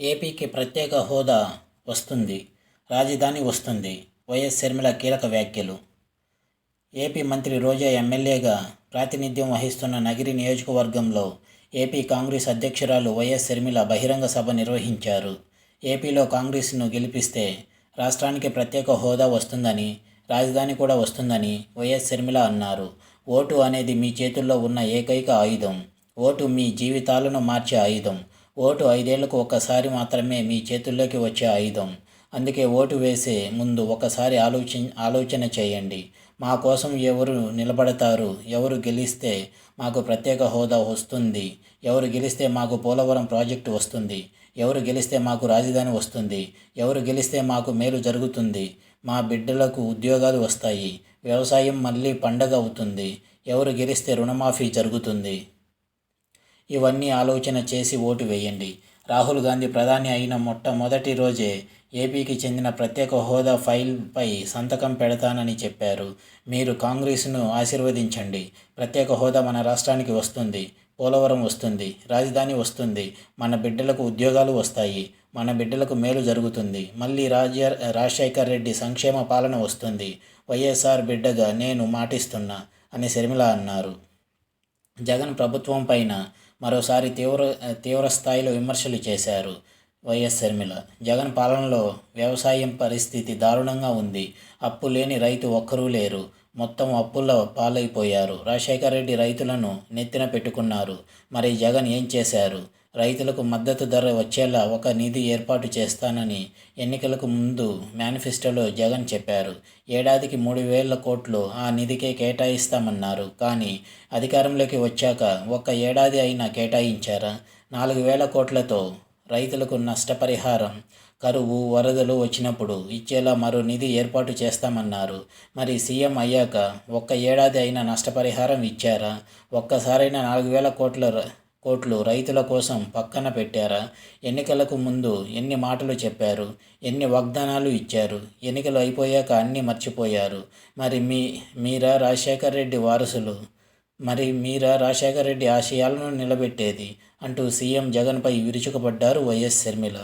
ఏపీకి ప్రత్యేక హోదా వస్తుంది. రాజధాని వస్తుంది. వైఎస్ షర్మిల కీలక వ్యాఖ్యలు. ఏపీ మంత్రి రోజా ఎమ్మెల్యేగా ప్రాతినిధ్యం వహిస్తున్న నగిరి నియోజకవర్గంలో ఏపీ కాంగ్రెస్ అధ్యక్షురాలు వైఎస్ షర్మిల బహిరంగ సభ నిర్వహించారు. ఏపీలో కాంగ్రెస్ను గెలిపిస్తే రాష్ట్రానికి ప్రత్యేక హోదా వస్తుందని రాజధాని కూడా వస్తుందని వైఎస్ షర్మిల అన్నారు. ఓటు అనేది మీ చేతుల్లో ఉన్న ఏకైక ఆయుధం. ఓటు మీ జీవితాలను మార్చే ఆయుధం. ఓటు ఐదేళ్ళకు ఒక్కసారి మాత్రమే మీ చేతుల్లోకి వచ్చే ఆయుధం. అందుకే ఓటు వేసే ముందు ఒకసారి ఆలోచి ఆలోచన చేయండి. మా కోసం ఎవరు నిలబడతారు? ఎవరు గెలిస్తే మాకు ప్రత్యేక హోదా వస్తుంది? ఎవరు గెలిస్తే మాకు పోలవరం ప్రాజెక్టు వస్తుంది? ఎవరు గెలిస్తే మాకు రాజధాని వస్తుంది? ఎవరు గెలిస్తే మాకు మేలు జరుగుతుంది? మా బిడ్డలకు ఉద్యోగాలు వస్తాయి. వ్యవసాయం మళ్ళీ పండగ అవుతుంది. ఎవరు గెలిస్తే రుణమాఫీ జరుగుతుంది? ఇవన్నీ ఆలోచన చేసి ఓటు వేయండి. రాహుల్ గాంధీ ప్రధాని అయిన మొట్టమొదటి రోజే ఏపీకి చెందిన ప్రత్యేక హోదా ఫైల్పై సంతకం పెడతానని చెప్పారు. మీరు కాంగ్రెస్ను ఆశీర్వదించండి. ప్రత్యేక హోదా మన రాష్ట్రానికి వస్తుంది. పోలవరం వస్తుంది. రాజధాని వస్తుంది. మన బిడ్డలకు ఉద్యోగాలు వస్తాయి. మన బిడ్డలకు మేలు జరుగుతుంది. మళ్ళీ రాజ రాజశేఖర్ రెడ్డి సంక్షేమ పాలన వస్తుంది. వైఎస్ఆర్ బిడ్డగా నేను మాటిస్తున్నా అని శర్మిల అన్నారు. జగన్ ప్రభుత్వం పైన మరోసారి తీవ్ర తీవ్ర స్థాయిలో విమర్శలు చేశారు వైఎస్ షర్మిల. జగన్ పాలనలో వ్యవసాయం పరిస్థితి దారుణంగా ఉంది. అప్పు లేని రైతు ఒక్కరూ లేరు. మొత్తం అప్పుల పాలైపోయారు. రాజశేఖర రెడ్డి రైతులను నెత్తిన పెట్టుకున్నారు. మరి జగన్ ఏం చేశారు? రైతులకు మద్దతు ధర వచ్చేలా ఒక నిధి ఏర్పాటు చేస్తానని ఎన్నికలకు ముందు మేనిఫెస్టోలో జగన్ చెప్పారు. ఏడాదికి మూడు వేల కోట్లు ఆ నిధికే కేటాయిస్తామన్నారు. కానీ అధికారంలోకి వచ్చాక ఒక్క ఏడాది అయినా కేటాయించారా? నాలుగు వేల కోట్లతో రైతులకు నష్టపరిహారం కరువు వరదలు వచ్చినప్పుడు ఇచ్చేలా మరో నిధి ఏర్పాటు చేస్తామన్నారు. మరి సీఎం అయ్యాక ఒక్క ఏడాది అయినా నష్టపరిహారం ఇచ్చారా? ఒక్కసారైనా నాలుగు వేల కోట్ల కోట్లు రైతుల కోసం పక్కన పెట్టారా? ఎన్నికలకు ముందు ఎన్ని మాటలు చెప్పారు? ఎన్ని వాగ్దానాలు ఇచ్చారు? ఎన్నికలు అయిపోయాక అన్నీ మర్చిపోయారు. మరి మీ మీరా రాజశేఖర రెడ్డి వారసులు? మరి మీరా రాజశేఖర రెడ్డి ఆశయాలను నిలబెట్టేది? అంటూ సీఎం జగన్పై విరుచుకుపడ్డారు వైఎస్ షర్మిల.